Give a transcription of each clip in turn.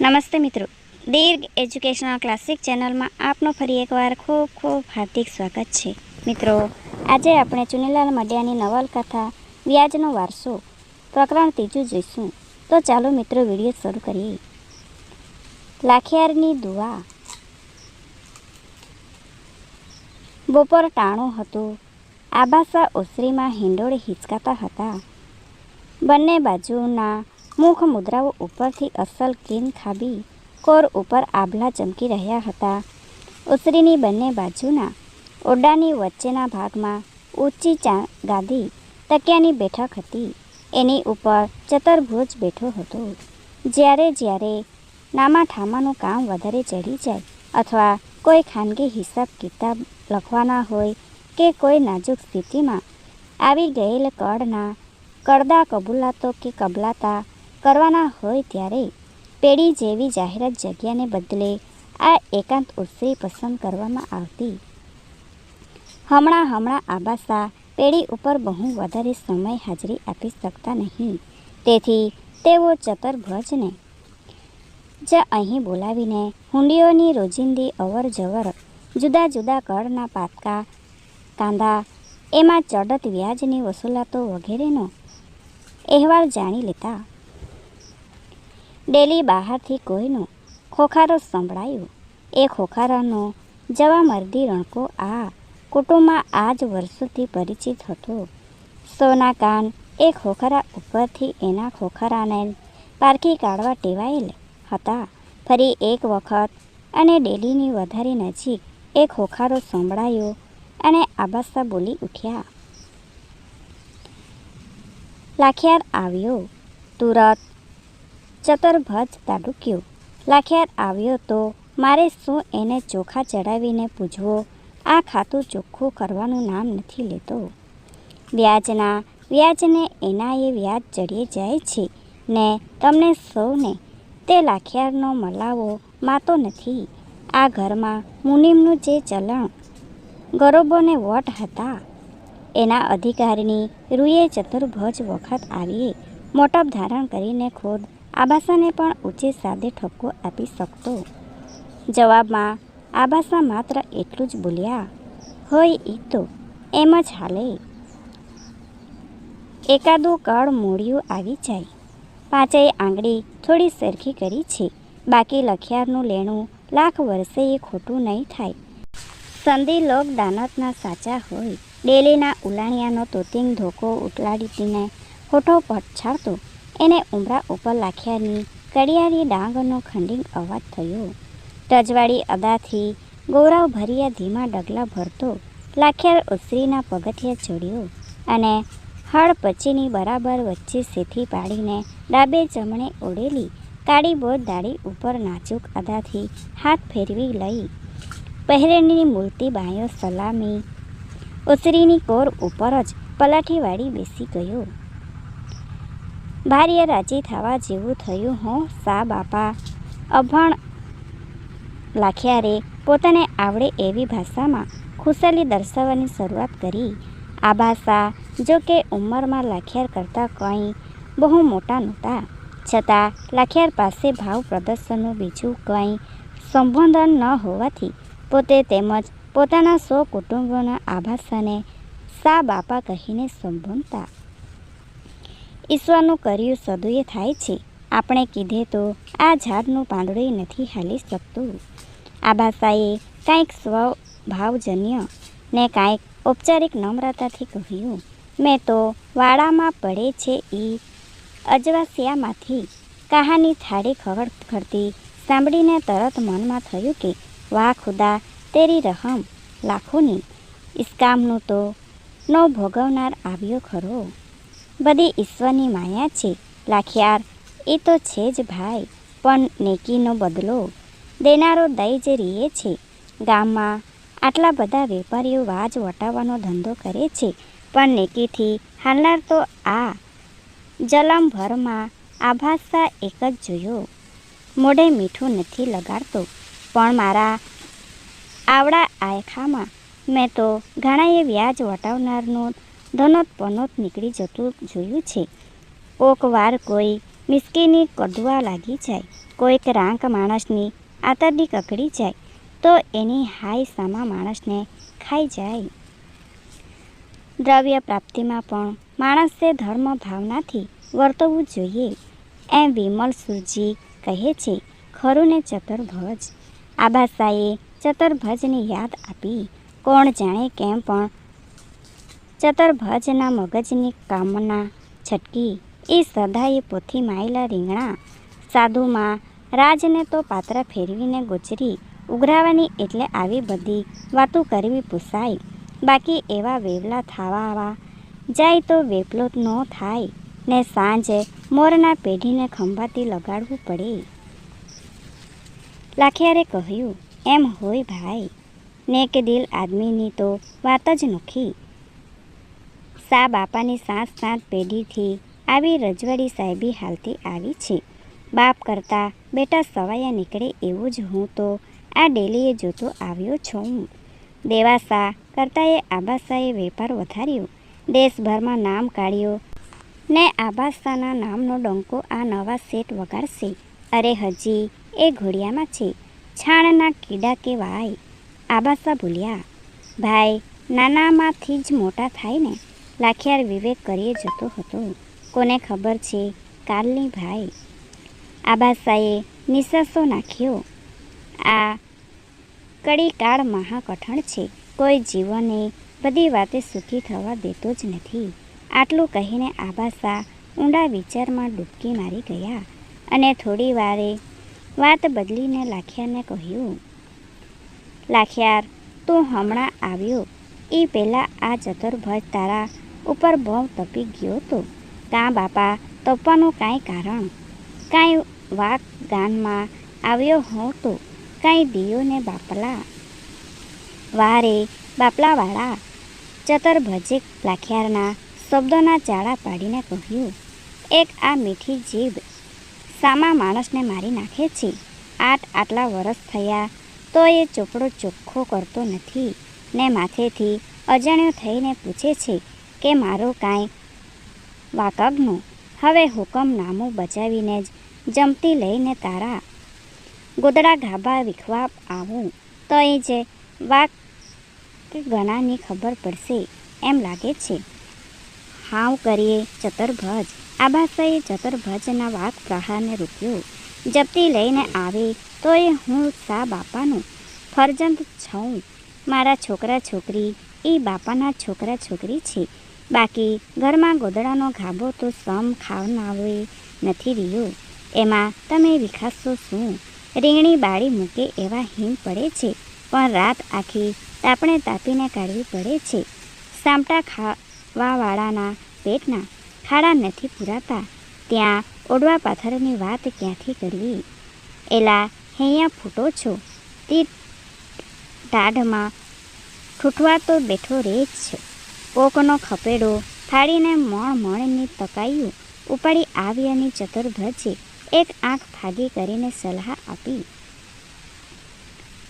નમસ્તે મિત્રો. દીર્ઘ educational classic ચેનલમાં આપનો ફરી એકવાર ખૂબ ખૂબ હાર્દિક સ્વાગત છે. મિત્રો, આજે આપણે ચુનીલાલ મડિયાની નવલકથા વ્યાજનો વારસો પ્રકરણ ત્રીજું જોઈશું. તો ચાલો મિત્રો વીડિયો શરૂ કરીએ. લાખિયારની દુઆ. બપોર ટાણું હતું. આબાસા ઓસરીમાં હિંડોળે હિંચકાતા હતા. બંને બાજુના મુખ મુદ્રાઓ ઉપરથી અસલ કિન ખાબી, કોર ઉપર આભલા ચમકી રહ્યા હતા. ઉસરીની બંને બાજુના ઓરડાની વચ્ચેના ભાગમાં ઊંચી ચા ગાદી તકિયાની બેઠક હતી. એની ઉપર ચતરભુજ બેઠો હતો. જ્યારે જ્યારે નામા ઠામાનું કામ વધારે ચડી જાય અથવા કોઈ ખાનગી હિસાબ કિતાબ લખવાના હોય કે કોઈ નાજુક સ્થિતિમાં આવી ગયેલ કળના કરદા કબૂલાતો કે કબલાતા કરવાના હોય ત્યારે પેઢી જેવી જાહેરાત જગ્યાને બદલે આ એકાંત ઉત્સવી પસંદ કરવામાં આવતી. હમણાં હમણાં આબાસા પેઢી ઉપર બહુ વધારે સમય હાજરી આપી શકતા નહીં. તેથી તેઓ ચતરભજને જ અહીં બોલાવીને હુંડીઓની રોજિંદી અવર જવર જુદા જુદા કળના પાતકા, કાંદા, એમાં ચડત વ્યાજની વસૂલાતો વગેરેનો અહેવાલ જાણી લેતા ડેલી બહારથી કોઈનો ખોખારો સંભળાયો. એ ખોખારાનો જવા મરદી રણકો આ કુટુંબમાં આ જ વર્ષોથી પરિચિત હતો. સોના કાન એ ખોખરા ઉપરથી એના ખોખરાને પારખી કાઢવા ટેવાયેલ હતા. ફરી એક વખત અને ડેલીની વધારે નજીક એ ખોખારો સંભળાયો અને આબાસા બોલી ઉઠ્યા. લાખિયાર આવ્યો. તુરત ચતરભજ તાડુક્યો લાખિયાર આવ્યો તો, મારે શું એને ચોખા ચડાવીને પૂછવો આ ખાતું ચોખ્ખું કરવાનું નામ નથી લેતો. વ્યાજના, વ્યાજને એના એ વ્યાજ ચડીએ જાય છે. ને તમને સૌને તે લાખિયારનો મલાવો માતો નથી. આ ઘરમાં મુનિમનું જે ચલણ ગરોબોને વટ હતા. એના અધિકારીની રૂએ ચતુર્ભજ વખત આવીએ. મોટપ ધારણ કરીને ખુદ આબાસાને પણ ઊંચે સાદે ઠપકો આપી શકતો. જવાબમાં, આબાસા માત્ર એટલું જ બોલ્યા, હોય એ તો, એમ જ હાલે. એકાદું કળ મૂળિયું આવી જાય. પાંચેય આંગળી થોડી સરખી કરી છે. બાકી લખિયારનું લેણું લાખ વર્ષે એ ખોટું નહીં થાય. સંધિ લોક દાનતના સાચા હોય. ડેલીના ઉલાણિયાનો તોતિંગ ધોકો ઉટલાડીને હોઠો પછાડતો એને ઉમરા ઉપર લાખ્યાની કડિયાળી ડાંગનો ખંડિંગ અવાજ થયો. રજવાડી અદાથી ગોરાવ ભરિયા ધીમા ડગલા ભરતો લાખિયાર ઉસરીના પગથિયા ચડ્યો અને હળ પછીની બરાબર વચ્ચે સેથી પાડીને ડાબે જમણે ઓળેલી કાળી બોધ દાળી ઉપર નાજુક અદાથી હાથ ફેરવી લઈ પહેરેની મૂર્તિ બાયો સલામી. ઉસરીની કોર ઉપર જ પલાઠીવાળી બેસી ગયો. ભાર્ય રાજી થવા જેવું થયું, હું, સા બાપા. અભણ લાખિયારે પોતાને આવડે એવી ભાષામાં ખુશાલી દર્શાવવાની શરૂઆત કરી. આ ભાષા, જો કે ઉંમરમાં લાખિયાર કરતાં કંઈ બહુ મોટા નહોતા. છતાં, લાખિયાર પાસે ભાવ પ્રદર્શનનું બીજું કંઈ સંબોધન ન હોવાથી પોતે તેમજ પોતાના સો કુટુંબોના આભાસાને સા બાપા કહીને સંબોધતા. ઈશ્વરનું કર્યું સદુએ થાય છે. આપણે કીધે તો આ ઝાડનું પાંદડું નથી હાલી શકતું. આ ભાષાએ કાંઈક સ્વભાવજન્ય ને કાંઈક ઔપચારિક નમ્રતાથી કહ્યું, મેં તો વાડામાં પડે છે એ અજવાસિયામાંથી. કહાની થાળી ખબર ખરતી સાંભળીને તરત મનમાં થયું કે, વાહ ખુદા, તેરી રહમ, લાખોની. ઇસ્કામનું તો નો ભોગવનાર આવ્યો ખરો. બધી ઈશ્વરની માયા છે. લાખિયાર, એ તો છે જ ભાઈ, પણ નેકીનો બદલો દેનારો દઈ જ રીએ છે. ગામમાં આટલા બધા વેપારીઓ વાજ વટાવવાનો ધંધો કરે છે, પણ નેકીથી હાલનાર તો આ જલમભરમાં આભાસા એક જ જોયો. મોઢે મીઠું નથી લગાડતો, પણ મારા આવડા આયખામાં મેં તો ઘણાએ વ્યાજ વટાવનારનું ધનોત પનોત નીકળી જતું જોયું છે. કોક વાર કોઈ મિસ્કીની કડવા લાગી જાય, કોઈક રાંક માણસની આતરડી કકડી જાય, તો એની હાય સામા માણસને ખાઈ જાય. દ્રવ્ય પ્રાપ્તિમાં પણ માણસે ધર્મ ભાવનાથી વર્તવું જોઈએ, એમ વિમલ સુરજી કહે છે. ખરું ને ચતુર્ભજ. આબાસાએ ચતુર્ભજની યાદ આપી, કોણ જાણે કેમ પણ ચતુર્ભજના મગજની કામના છટકી. એ સદાએ પોથી માયેલા રીંગણા. સાધુમાં રાજને તો પાત્ર ફેરવીને ગોચરી. ઉઘરાવાની એટલે આવી બધી વાતો કરવી પૂસાય. બાકી એવા વેવલા થાવા જાય તો વેપલો ન થાય. ને સાંજે મોરના પેઢીને ખંભાતી લગાડવું પડે. લાખિયારે કહ્યું, એમ હોય ભાઈ. નેક દિલ આદમીની તો વાત જ નોખી. સા બાપાની સાત સાત પેઢીથી આવી રજવાડી સાહેબી હાલતી આવી છે. બાપ કરતાં બેટા સવાયા નીકળે એવું જ હું તો આ ડેલીએ જોતો આવ્યો છું. દેવાસા કરતાં એ આબાસાએ વેપાર વધાર્યો. દેશભરમાં નામ કાઢ્યો. ને આબાસાના નામનો ડંકો આ નવા સેટ વગાડશે. અરે હજી એ ઘોડિયામાં છે. છાણના કીડા કે વાય આબાસા ભૂલ્યા ભાઈ, નાનામાંથી જ મોટા થાય ને. લાખિયાર વિવેક કરીએ જતો હતો. કોને ખબર છે? કાલની ભાઈ. આબાસાએ નિશાસો નાખ્યો. આ કડી કાળ મહાકઠણ છે. કોઈ જીવને બધી વાતે સુખી થવા દેતો જ નથી. આટલું કહીને આબાસા ઊંડા વિચારમાં ડૂબકી મારી ગયા અને થોડી વારે વાત બદલીને લાખિયારને કહ્યું, લાખિયાર, તું હમણાં આવ્યો. એ પહેલાં આ ચતુર્ભજ તારા ઉપર બહુ તપી ગયો તો કાં બાપા, તપવાનું કાંઈ કારણ? કાંઈ વાક ગાનમાં આવ્યો હોઉં તો કાંઈ દિયો ને બાપલા? વારે બાપલાવાળા ચતરભજે લાખિયારના શબ્દોના ચાળા પાડીને કહ્યું, એક આ મીઠી જીભ સામા માણસને મારી નાખે છે. આઠ આટલા વરસ થયા તો એ ચોપડો ચોખ્ખો કરતો નથી ને માથેથી અજાણ્યો થઈને પૂછે છે કે મારો કાંઈ. વાકગનું, હવે હુકમનામું બચાવીને જ જમતી લઈને તારા. ગોદડા ગાભા વિખવા આવું, તો એ જે વાક કે ગણાની ખબર પડશે એમ લાગે છે. હાવ કરીએ ચતુર્ભજ. આબાસાએ ચતુર્ભજના વાક પ્રહારને રોક્યો જપતી લઈને આવે, તો એ હું સા બાપાનું ફરજંદ છું મારા છોકરા છોકરી, એ બાપાના છોકરા છોકરી છે. બાકી ઘરમાં ગોદડાનો ગાભો તો સમ ખાવનાવે નથી રહ્યો. એમાં તમે વિખાસો શું? રીંગણી બાળી મૂકે એવા હિમ પડે છે. પણ રાત આખી તાપણે તાપીને કાઢવી પડે છે. સામટા ખાવાવાળાના પેટના ખાડા નથી પૂરાતા. ત્યાં ઓડવા પાથરની વાત ક્યાંથી કરવી? એલા હૈયા ફૂટો છો? તે ટાઢમાં ઠૂઠવા તો બેઠો રહે જ છે. પોકનો ખપેડો ફાડીને મણ મણની તકાયું ઉપાડી આવ્યાની ચતુર્ભજે એક આંખ ફાગી કરીને સલાહ આપી.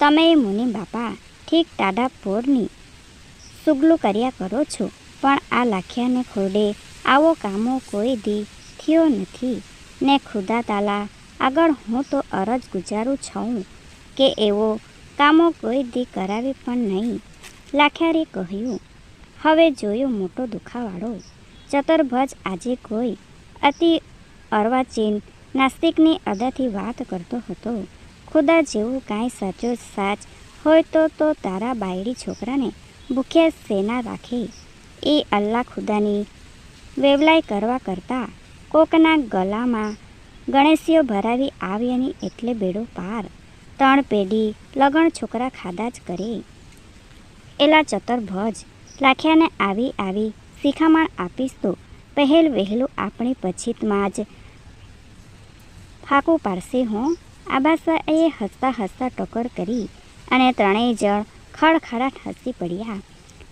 તમે મુનિ બાપા, ઠીક ટાઢા પોરની સુગલું કર્યા કરો છો, પણ આ લાખિયાને ખોડે આવો કામો કોઈ દી થયો નથી. ને ખુદા તાલા, આગળ હું તો અરજ ગુજારું છું કે એવો કામો કોઈ દી કરાવી પણ નહીં. લાખિયારે કહ્યું હવે જોયો મોટો દુખાવાળો ચતરભજ આજે કોઈ અતિ અર્વાચીન નાસ્તિકની અદાથી વાત કરતો હતો. ખુદા જેવું કાંઈ સાચો સાચ હોય તો તો તારા બાયડી છોકરાને ભૂખ્યા સેના રાખે. એ અલ્લાહ ખુદાની વેવલાઈ કરવા કરતાં કોકના ગલામાં ગણેશીઓ ભરાવી આવ્યાની એટલે બેડો પાર. ત્રણ પેઢી લગણ છોકરા ખાધા જ કરે. એલા ચતુર્ભજ લાખ્યાને આવી આવી શિખામણ આપીશ તો પહેલ વહેલું આપણી પછીતમાં જ ફાંકું પાડશે હું. આબાસાએ હસતા હસતા ટકોર કરી અને ત્રણેય જણ ખડખડાટ હસી પડ્યા.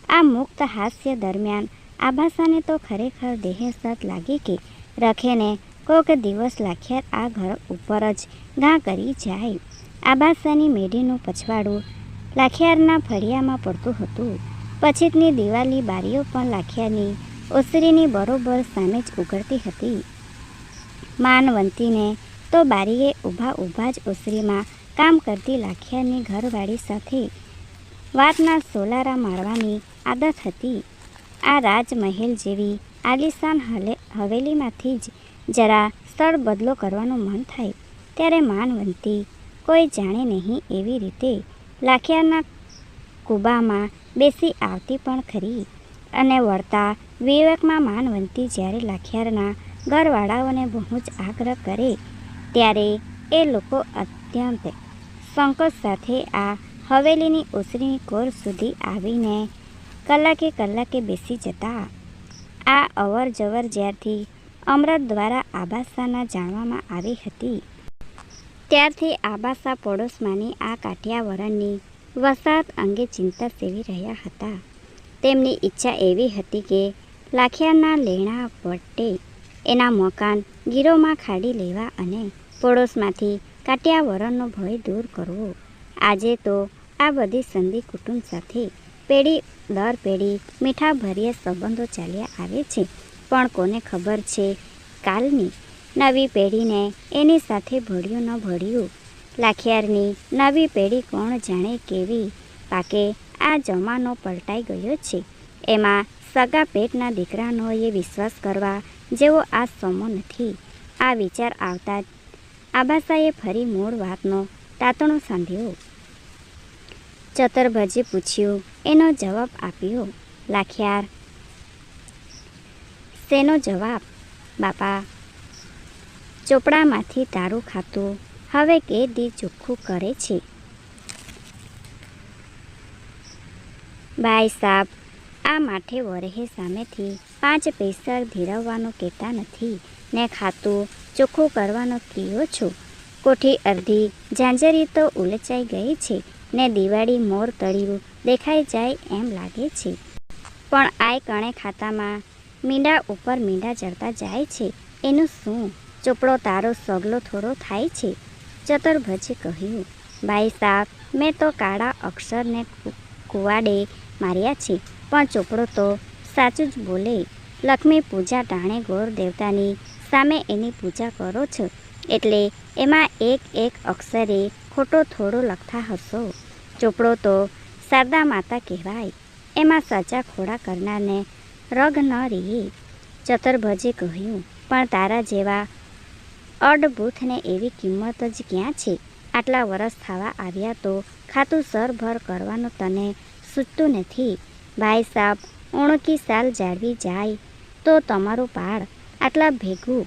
આ મુક્ત હાસ્ય દરમિયાન આભાસાને તો ખરેખર દેહેસત લાગી કે રખેને કોક દિવસ લાખિયાર આ ઘર ઉપર જ ઘા કરી જાય. આબાસાની મેઢીનું પછવાડું લાખિયારના ફળિયામાં પડતું હતું. પછીતની દિવાલી બારીઓ પણ લાખિયાની ઓસરીની બરોબર સામે જ ઉઘડતી હતી. માનવંતીને તો બારીએ ઊભા ઊભા જ ઓસરીમાં કામ કરતી લાખિયાની ઘરવાળી સાથે વાતના સોલારા મારવાની આદત હતી. આ રાજમહેલ જેવી આલિશાન હલે, હવેલીમાંથી જ જરા સ્થળ બદલો કરવાનું મન થાય, ત્યારે માનવંતી કોઈ જાણે નહીં એવી રીતે લાખિયાના કુબામાં બેસી આવતી પણ ખરી. અને વળતા વિવેકમાં માનવંતી જ્યારે લાખિયારના ઘરવાળાઓને બહુ જ આગ્રહ કરે, ત્યારે એ લોકો અત્યંત સંકોચ સાથે આ હવેલીની ઓસરીની કોર સુધી આવીને કલાકે કલાકે બેસી જતા. આ અવર જવર જ્યારથી અમૃત દ્વારા આબાસાના જાણવામાં આવી હતી, ત્યારથી આબાસા પડોશમાંની આ કાઠિયાવરણની વસાહત અંગે ચિંતા સેવી રહ્યા હતા. તેમની ઈચ્છા એવી હતી કે લાખિયાના લેણા વટે એના મકાન ગીરોમાં ખાડી લેવા અને પડોશમાંથી કાટિયાવરણનો ભય દૂર કરવો. આજે તો આ બધી સંધિ કુટુંબ સાથે પેઢી દર પેઢી મીઠા ભર્યા સંબંધો ચાલ્યા આવે છે. પણ કોને ખબર છે, કાલની નવી પેઢીને એની સાથે ભળ્યું ન ભળ્યું લાખિયારની નવી પેઢી કોણ જાણે કેવી? પાકે આ જમાનો પલટાઈ ગયો છે. એમાં સગા પેટના દીકરાનો એ વિશ્વાસ કરવા જેવો આ સમો નથી. આ વિચાર આવતા જ આબાસાએ ફરી મૂળ વાતનો તાતણો સાંધ્યો. ચતરભજે પૂછ્યું, એનો જવાબ આપ્યો, લાખિયાર. શેનો જવાબ? બાપા, ચોપડામાંથી તારું ખાતું હવે કે દી ચોખ્ખું કરે છે. ભાઈ સાબ, આ માઠે વરહે સામેથી પાંચ પૈસા ધીરવવાનું કહેતા નથી. ને ખાતું ચોખ્ખું કરવાનો કહ્યો છો? કોઠી અડધી ઝાંઝરી તો ઉલચાઈ ગઈ છે, ને દિવાળી મોર તળિયું દેખાઈ જાય એમ લાગે છે. પણ આય કણે ખાતામાં મીંડા ઉપર મીંડા ચડતા જાય છે. એનું શું? ચોપડો તારો સગલો થોડો થાય છે. ચતુર્ભજે કહ્યું, ભાઈ સાહેબ, મેં તો કાળા અક્ષરને કુવાડે માર્યા છે, પણ ચોપડો તો સાચું જ બોલે. લક્ષ્મી પૂજા ટાણે ગોર દેવતાની સામે એની પૂજા કરો છો, એટલે એમાં એક એક અક્ષરે ખોટો થોડો લખતા હશો. ચોપડો તો શારદા માતા કહેવાય, એમાં સાચા ખોડા કરનારને રગ ન રહે ચતુર્ભજે કહ્યું, પણ તારા જેવા અડબૂથને એવી કિંમત જ ક્યાં છે? આટલા વરસ થવા આવ્યા તો ખાતું સરભર કરવાનું તને સૂચતું નથી. ભાઈ સાહેબ ઓણકી સાલ જાળવી જાય તો તમારું પાડ આટલા ભેગું,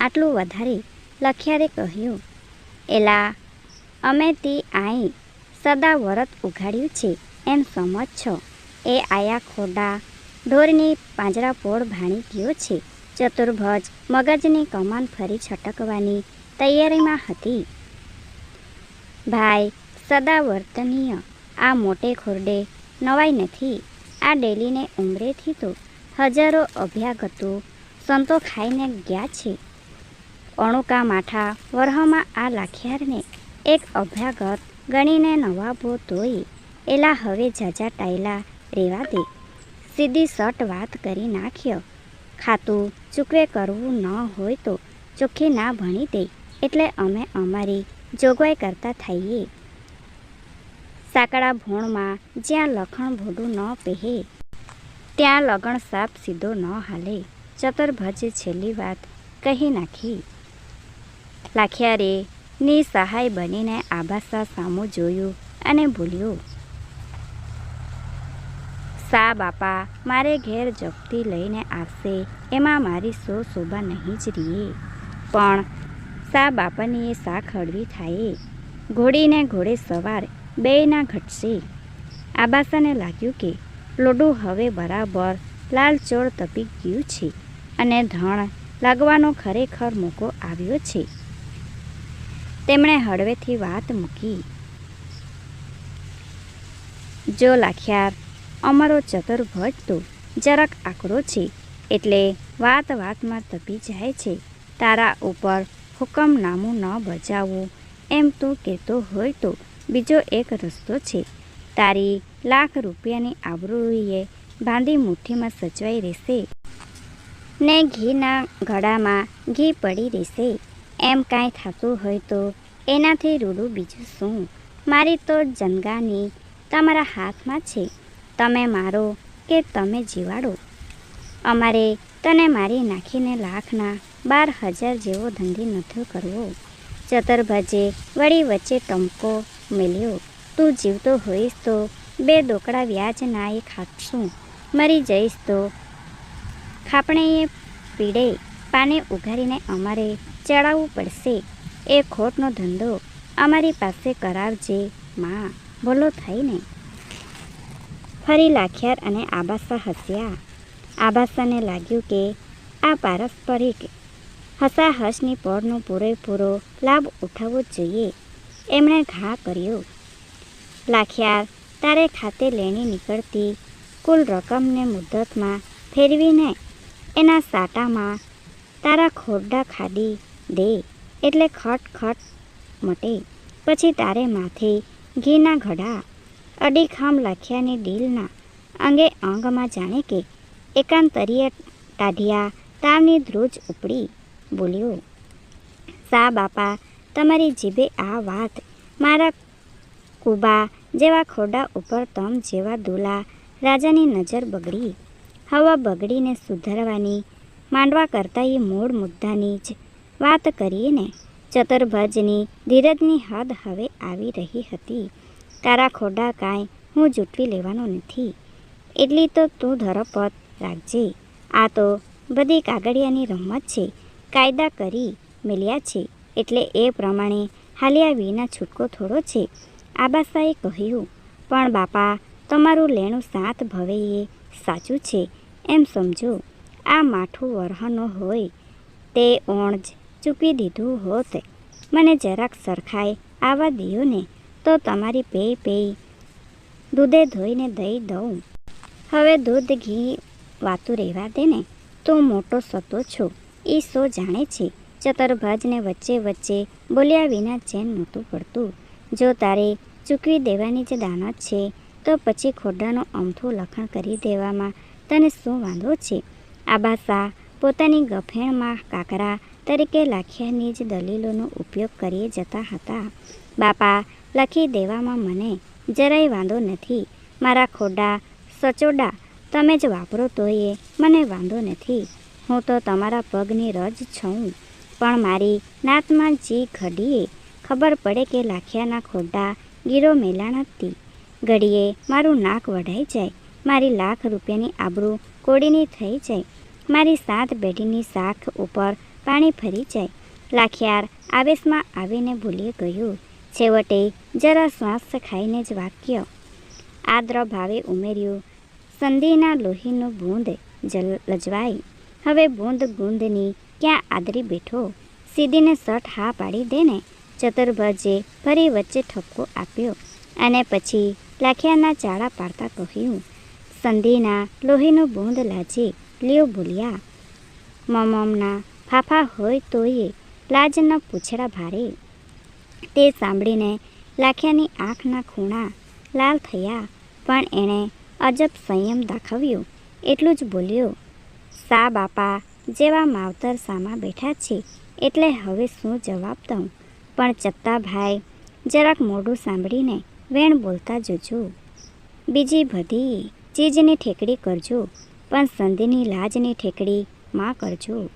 આટલું વધારે, લખિયારે કહ્યું. એલા, અમે તે આઈ સદા વરત ઉઘાડ્યું છે, એમ સમજ છો. એ આયા ખોડા ઢોરની પાંજરાપોળ ભાણી ગયો છે. ચતુર્ભજ, મગજની કમાન ફરી છટકવાની તૈયારીમાં હતી. ભાઈ, સદા વર્તનીય. આ મોટે ખોરડે નવાઈ નથી. આ ડેલીને ઉમરેથી તો હજારો અભ્યાગતો સંતો ખાઈને ગયા છે. અણુકા માઠા વરહમાં આ લાખિયારને એક અભ્યાગત ગણીને નવાબો તોય એલા હવે જાજા ટાયલા રેવા દે. સીધી સટ વાત કરી નાખ્યો. ખાતું ચૂકવે કરવું ન હોય તો ચોખ્ખી ના ભણી દે. એટલે અમે અમારી જોગવાઈ કરતા થઈએ. સાંકડા ભોણમાં જ્યાં લખણ ભોડું ન પહે ત્યાં લગણ સાપ સીધો ન હાલે. ચતુર્ભજે છેલ્લી વાત કહી નાખી. લાખિયારે ની સહાય બનીને આબાસા સામું જોયું અને ભૂલ્યું સા બાપા, મારે ઘેર જપતી લઈને આવશે. એમાં મારી સો શોભા નહીં જ રીએ. પણ સા બાપાની એ શાક હળવી થાય. ઘોડીને ઘોડે સવાર બેયના ઘટશે. આબાસાને લાગ્યું કે, લોડું હવે બરાબર લાલચોળ તપી ગયું છે અને ધણ લાગવાનો ખરેખર મોકો આવ્યો છે. તેમણે હળવેથી વાત મૂકી. જો લાખ્યાર અમારો ચતુર્ભજ તો જરાક આકરો છે, એટલે વાત વાતમાં તપી જાય છે. તારા ઉપર હુકમનામું ન બજાવવું એમ તું કહેતો હોય તો બીજો એક રસ્તો છે. તારી લાખ રૂપિયાની આબરૂએ બાંધી મુઠ્ઠીમાં સચવાઈ રહેશે. ને ઘીના ઘડામાં ઘી પડી રહેશે. એમ કાંઈ થતું હોય તો એનાથી રૂડું બીજું શું? મારી તો જનગાની તમારા હાથમાં છે. તમે મારો કે તમે જીવાડો. અમારે તને મારી નાખીને લાખના બાર હજાર જેવો ધંધી નથી કરવો. ચતરભાજે વળી વચ્ચે ટમકો મેલ્યો. તું જીવતો હોઈશ તો બે દોકડા વ્યાજ ના એ ખાટશું. મરી જઈશ તો ખાપણે પીડે. પાને ઉઘારીને અમારે ચડાવવું પડશે. એ ખોટનો ધંધો અમારી પાસે કરાવજે, માં. બોલો થઈને. ફરી લાખિયાર અને આબાસા હસ્યા. આબાસાને લાગ્યું કે આ પારસ્પરિક હસાહસની પળનો પૂરેપૂરો લાભ ઉઠાવવો જોઈએ. એમણે ઘા કર્યો. લાખિયાર, તારે ખાતે લેણી નીકળતી કુલ રકમને મુદ્દતમાં ફેરવીને એના સાટામાં તારા ખોરડા ખાડી દે એટલે ખટ ખટ મટે. પછી તારે માથે ઘીના ઘડા અડીખામ લાખ્યાની ડીલના અંગે અંગમાં જાણે કે એકાંતરીય ટાઢિયા તાવની ધ્રુજ ઉપડી બોલ્યો, સા બાપા, તમારી જીભે આ વાત. મારા કુબા જેવા ખોડા ઉપર તમ જેવા દુલા રાજાની નજર બગડી. હવા બગડીને સુધારવાની, માંડવા કરતાં એ મૂળ મુદ્દાની જ વાત કરીએ ને. ચતુર્ભજની ધીરજની હદ હવે આવી રહી હતી. તારા ખોડા કાંઈ હું જૂટવી લેવાનો નથી. એટલી તો તું ધરપત રાખજે. આ તો બધી કાગળિયાની રમત છે. કાયદા કરી મેલ્યા છે. એટલે એ પ્રમાણે હાલ્યા વિના છૂટકો થોડો છે. આબાસાએ કહ્યું, પણ બાપા, તમારું લેણું સાત ભવેએ સાચું છે. એમ સમજો, આ માઠું વરહનો હોય તે ઓણ જ ચૂકી દીધું હોત. મને જરાક સરખાય આવા દિયો ને. તો તમારી પેય પેય. દૂધે ધોઈને દઈ દઉં. હવે દૂધ ઘી વાતું રહેવા દે ને, તું મોટો સતો છો. એ સો જાણે છે. ચતરભાજને વચ્ચે વચ્ચે બોલ્યા વિના ચેન નહોતું પડતું. જો તારે ચૂકવી દેવાની જ દાનત છે, તો પછી ખોડાનું અમથું લખણ કરી દેવામાં તને શું વાંધો છે? આબા શાહ પોતાની ગફેણમાં કાકરા તરીકે લાખિયાની જ દલીલોનો ઉપયોગ કરી જતા હતા. બાપા લખી દેવામાં મને જરાય વાંધો નથી. મારા ખોડા, સચોડા, તમે જ વાપરો તોય, મને વાંધો નથી. હું તો તમારા પગની રજ છું. પણ મારી નાતમાં જી ઘડીએ ખબર પડે કે લાખિયાના ખોડા ગીરો મેલાણતી ઘડીએ મારું નાક વઢાઈ જાય. મારી લાખ રૂપિયાની આબરૂ કોડીની થઈ જાય. મારી સાત બેટીની શાખ ઉપર પાણી ફરી જાય. લાખિયાર આવેશમાં આવીને ભૂલી ગયું. છેવટે જરા શ્વાસ ખાઈને જ વાક્ય આદ્ર ભાવે ઉમેર્યું, સંધિના લોહીનું બૂંદ જલ લજવાઈ, હવે બૂંદ ગુંદની ક્યાં આદરી બેઠો? સીધીને સટ હા પાડી દેને, ચતુર્ભજે ફરી વચ્ચે ઠપકો આપ્યો અને પછી લાખિયાના ચાળા પાડતા કહ્યું, સંધિના લોહીનું બૂંદ લાજે, લ્યો ભૂલ્યા. મમમના ફાફા હોય તોયે લાજના પૂછડા ભારે. તે સાંભળીને લાખિયાની આંખના ખૂણા લાલ થયા, પણ એણે અજબ સંયમ દાખવ્યો. એટલું જ બોલ્યો, સા બાપા, જેવા માવતર સામા બેઠા છે, એટલે હવે શું જવાબ દઉં? પણ ચત્તાભાઈ, જરાક મોઢું સાંભળીને વેણ બોલતા જજો. બીજી બધી ચીજની ઠેકડી કરજો, પણ સંધિની લાજની ઠેકડી માં કરજો.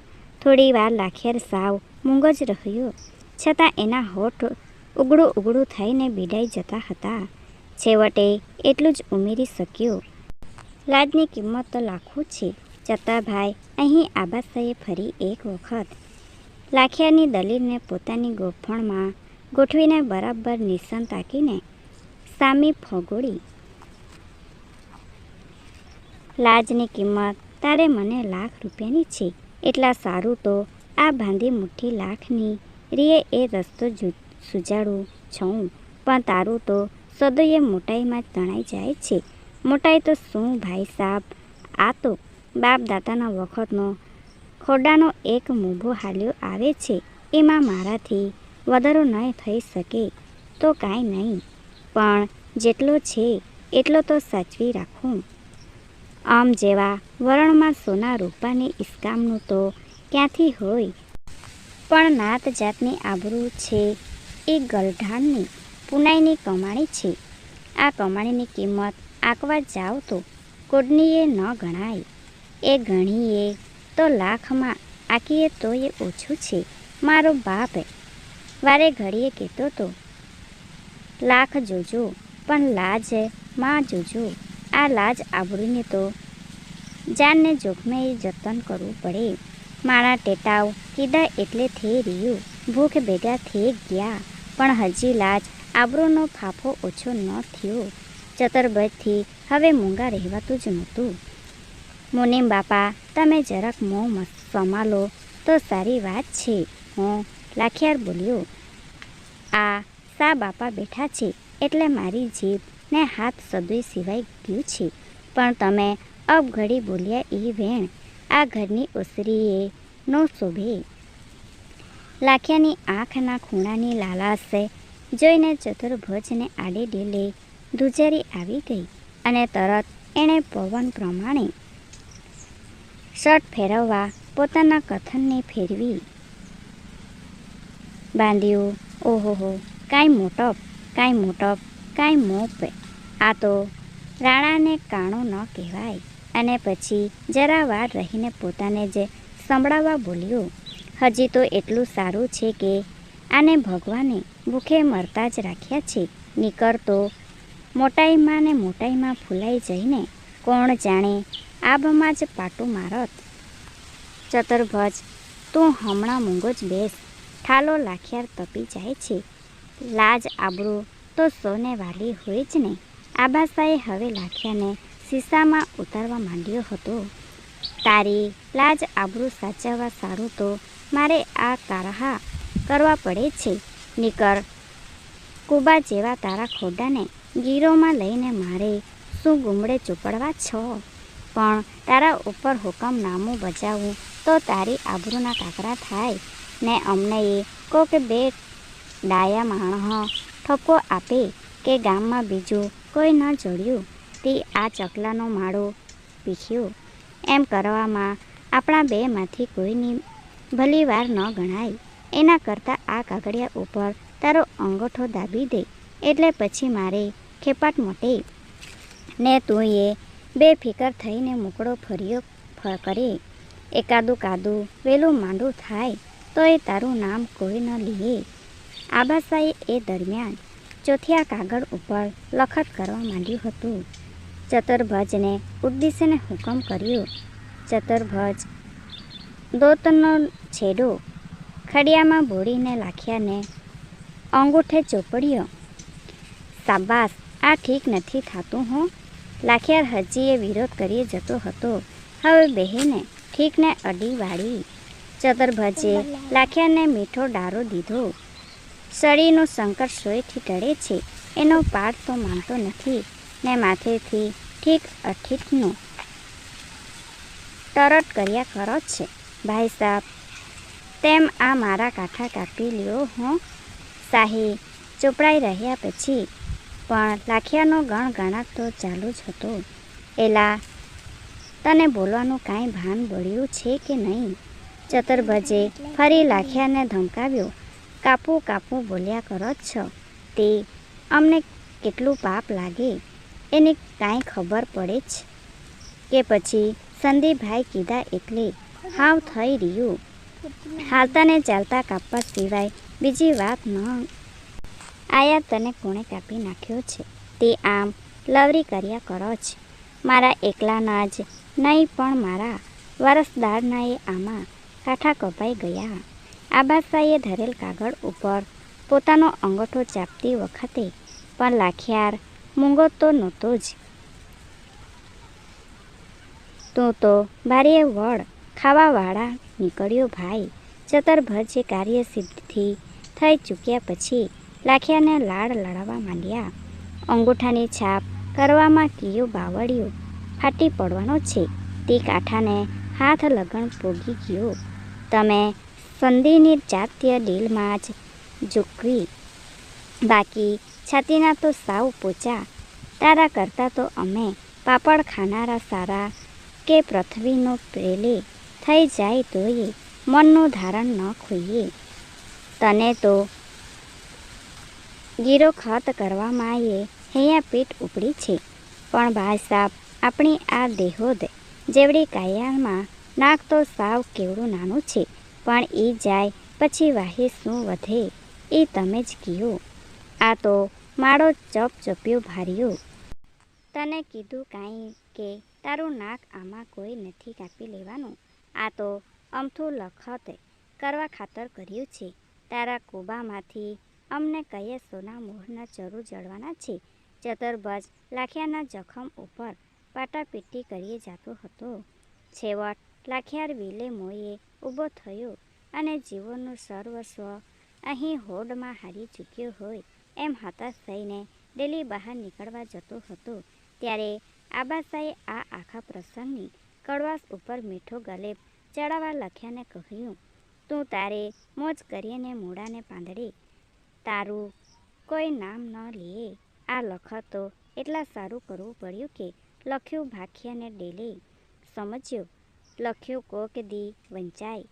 થોડી વાર લાખિયાર સાવ મૂંગ જ રહ્યો. છતાં એના હોઠ ઉગડું ઉગડું થઈને બીડાઈ જતા હતા. છેવટે એટલું જ ઉમેરી શક્યો. લાજની કિંમત તો લાખો છે. છતાં ભાઈ, અહીં આબાસાએ ફરી એક વખત લાખિયાની દલીલને પોતાની ગોફણમાં ગોઠવીને બરાબર નિશાન તાકીને સામી ફગોળી. લાજની કિંમત તારે મને લાખ રૂપિયાની છે. એટલા સારું તો આ બાંધી મુઠ્ઠી લાખની રીએ એ રસ્તો સુજાડું છું પણ તારું તો સદોએ મોટાઈમાં જ તણાઈ જાય છે. મોટાઈ તો શું, ભાઈ સાહેબ આ તો બાપ દાદાના વખતનો ખોડાનો એક મોભો હાલ્યો આવે છે. એમાં મારાથી વધારો ન થઈ શકે તો કાંઈ નહીં પણ જેટલો છે, એટલો તો સાચવી રાખું. આમ જેવા વરણમાં સોના રૂપાની ઇસ્કામનું તો ક્યાંથી હોય? પણ નાત જાતની આબરૂ છે. એ ગલઢાણની પુનાઈની કમાણી છે. આ કમાણીની કિંમત આંકવા જાઓ તો કોડનીએ ન ગણાય. એ ગણીએ તો લાખમાં આંકીએ તો એ ઓછું છે. મારો બાપ વારે ઘડીએ કહેતો તો, લાખ જોજો, પણ લાજમાં જોજો. આ લાજ આબરૂને તો જાનને જોખમે જતન કરવું પડે. મારા ટેટાવ કીધા એટલે થઈ રહ્યું. ભૂખ ભેગા થઈ ગયા. પણ હજી લાજ, આબરૂનો ફાફો ઓછો ન થયો. ચતરબજથી હવે મૂંગા રહેવાતું જ નહોતું. મુનિમ બાપા, તમે જરાક મોં સમાલો. તો સારી વાત છે. હું લાખિયાર બોલ્યો. આ સા બાપા બેઠા છે, એટલે મારી જીભ ને હાથ સદુય સિવાય ગયું છે. પણ તમે અબઘડી બોલ્યા એ વેણ આ ઘરની ઓસરીએ નો શોભે. લાખિયાની આંખના ખૂણાની લાલાશે જોઈને ચતુર્ભુજને આડે ડેલે ધુજેરી આવી ગઈ અને તરત એણે પવન પ્રમાણે શર્ટ ફેરવવા પોતાના કથનને ફેરવી. બાંધ્યું, ઓહોહો, કાંઈ મોટપ કાંઈ મોટપ, કાંઈ મોપ. આ તો રાણાને કાણો ન કહેવાય. અને પછી જરા વાર રહીને પોતાને જે સંભળાવવા બોલ્યો, હજી તો એટલું સારું છે કે આને ભગવાને ભૂખે મરતા જ રાખ્યા છે. નીકળતો મોટાઈમાં ને મોટાઈમાં ફૂલાઈ જઈને કોણ જાણે આબમાં જ પાટું મારત. ચતુર્ભજ, તું હમણાં મૂંગો જ બેસ. ઠાલો લાખિયાર તપી જાય છે. લાજ આબરૂ તો સોને વાલી હોય જ ને. આબાસાએ હવે લાખિયાને શીશામાં ઉતારવા માંડ્યો હતો. તારી લાજ આબરૂ સાચવવા સારું તો મારે આ કારહા કરવા પડે છે. નીકળ. કુબા જેવા તારા ખોડાને ગીરોમાં લઈને મારે શું ગુમડે ચોપડવા છો? પણ તારા ઉપર હુકમનામું બજાવું તો તારી આબરૂના કાકરા થાય. ને અમને એ કોક બે ડાયા માણહ ઠપકો આપે કે ગામમાં બીજું કોઈ ન જોડ્યું. તે આ ચકલાનો માળો પીખ્યો. એમ કરવામાં આપણા બેમાંથી કોઈની ભલી વાર ન ગણાય. એના કરતાં આ કાગળિયા ઉપર તારો અંગૂઠો દાબી દે. એટલે પછી મારે ખેપાટ મોટે. ને તું એ બેફિકર થઈને મોકળો ફર્યો કરે. એકાદું કાદું વેલું માંડું થાય તો એ તારું નામ કોઈ ન લીએ આબાસાએ એ દરમિયાન ચોથિયા કાગળ ઉપર લખત કરવા માંડ્યું હતું. ચતુર્ભજને ઉદ્દેશને હુકમ કર્યો. ચતુર્ભજ દોતનો છેડો ખડિયામાં બોળીને લાખ્યાને અંગૂઠે ચોપડ્યો. સાબાસ આ ઠીક નથી થતું હો. લાખિયાર હજીએ વિરોધ કરી જતો હતો. હવે બહેને ઠીકને અડી વાળી. ચતુર્ભજે લાખિયાને મીઠો ડારો દીધો. શરીરનું સંકટ સોયથી ટળે છે. એનો પાર તો માનતો નથી. ને માથેથી ઠીક અઠીકનું તરટ કર્યા કરો છે. ભાઈ સાહેબ તેમ આ મારા કાંઠા કાપી લ્યો હો. શાહી ચોપડાઈ રહ્યા પછી પણ લાખિયાનો ગણ ગણાટ તો ચાલુ જ હતો. એલા, તને બોલવાનું કાંઈ ભાન બળ્યું છે કે નહીં? ચતુર્ભજે ફરી લાખિયાને ધમકાવ્યો, કાપું કાપું બોલ્યા કરો જ છો. તે અમને કેટલું પાપ લાગે? એની કાંઈ ખબર પડે જ કે પછી સંદીપભાઈ કીધા એટલે હાવ થઈ રહ્યું. હાલતા ને ચાલતા કાપવા સિવાય બીજી વાત ન. આયા તને કોણે કાપી નાખ્યો છે? તે આમ લવરી કર્યા કરો છે મારા એકલાના જ નહીં પણ મારા વરસદારનાએ આમાં કાંઠા કપાઈ ગયા. આબાશાએ ધરેલ કાગળ ઉપર પોતાનો અંગૂઠો ચાપતી વખતે પણ લાખિયાર મૂંગો તો નહોતો જ. તું તો બારીએ વળ ખાવાવાળા નીકળ્યો ભાઈ. ચતરભજ કાર્ય સિદ્ધથી થઈ ચૂક્યા પછી લાખિયાને લાડ લડાવવા માંડ્યા. અંગૂઠાની છાપ કરવામાં કિયો બાવળિયો. ફાટી પડવાનો છે. તે કાંઠાને હાથ લગણ પોગી ગયો. તમે સંધિની જાતીય ડીલમાં જ ઝૂકવી. બાકી છાતીના તો સાવ પોચા. તારા કરતાં તો અમે પાપડ ખાનારા સારા કે પૃથ્વીનો પ્રેલે થઈ જાય તોય મનનું ધારણ ન ખોઈએ. તને તો ગીરો ખત કરવામાં એ હૈયા પીઠ ઉપડી છે. પણ ભાઈ સાહેબ આપણી આ દેહોદ જેવડી કાયામાં નાક તો સાવ કેવડું નાનું છે. પણ એ જાય પછી વાહી શું વધે એ તમે જ કયો આ તો માળો ચપ ચપ્યું ભાર્યો તને કીધું કાંઈ કે તારું નાક આમાં કોઈ નથી કાપી લેવાનું. આ તો અમથું લખત કરવા ખાતર કર્યું છે. તારા કુબામાંથી અમને કહીએ સોના મોહના ચરુ જળવાના છે. ચતરબજ લાખિયાના જખમ ઉપર પાટાપીટી કરીએ જાતો હતો. છેવટ લાખિયાર વિલે મોયે ઊભો થયો અને જીવનનું સર્વસ્વ અહીં હોડમાં હારી ચૂક્યો હોય. એમ હતાશ થઈને ડેલી બહાર નીકળવા જતો હતો. ત્યારે આબાસાએ આ આખા પ્રસંગની કડવાશ ઉપર મીઠો ગલેબ ચડાવવા લખ્યાને કહ્યું, તું તારે મોજ કરીને મોડાને પાંદડે. તારું કોઈ નામ ન લે. આ લખત તો એટલા સારું કરવું પડ્યું કે લખ્યું ભાખ્યાને ડેલે. સમજ્યો? લખ્યું કોક દી વંચાય.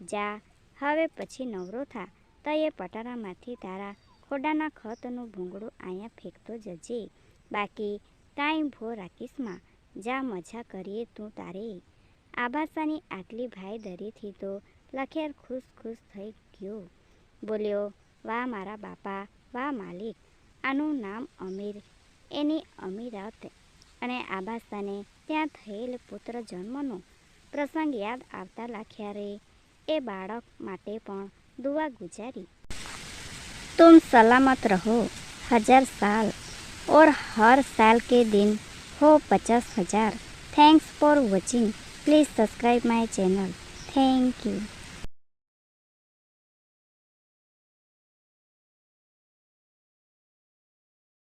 જા, હવે પછી નવરો થા. તયે પટારામાંથી તારા ખોડાના ખતનું ભૂંગળું અહીંયા ફેંકતો જજે. બાકી કાંઈ ભો રાખીશમાં જા મજા કરીએ તું તારે. આબાસાની આટલી ભાઈ દરીથી તો લખેર ખુશ ખુશ થઈ ગયો. બોલ્યો, વાહ મારા બાપા, વાહ માલિક, આનું નામ અમીર, એની અમીરાત. અને આબાસાને ત્યાં થયેલ પુત્ર જન્મનો પ્રસંગ યાદ આવતા લાખ્યારે એ બાળક માટે પણ દુઆ ગુજારી. तुम सलामत रहो, हज़ार साल। और हर साल के दिन हो पचास हज़ार। Thanks for watching please subscribe my channel thank you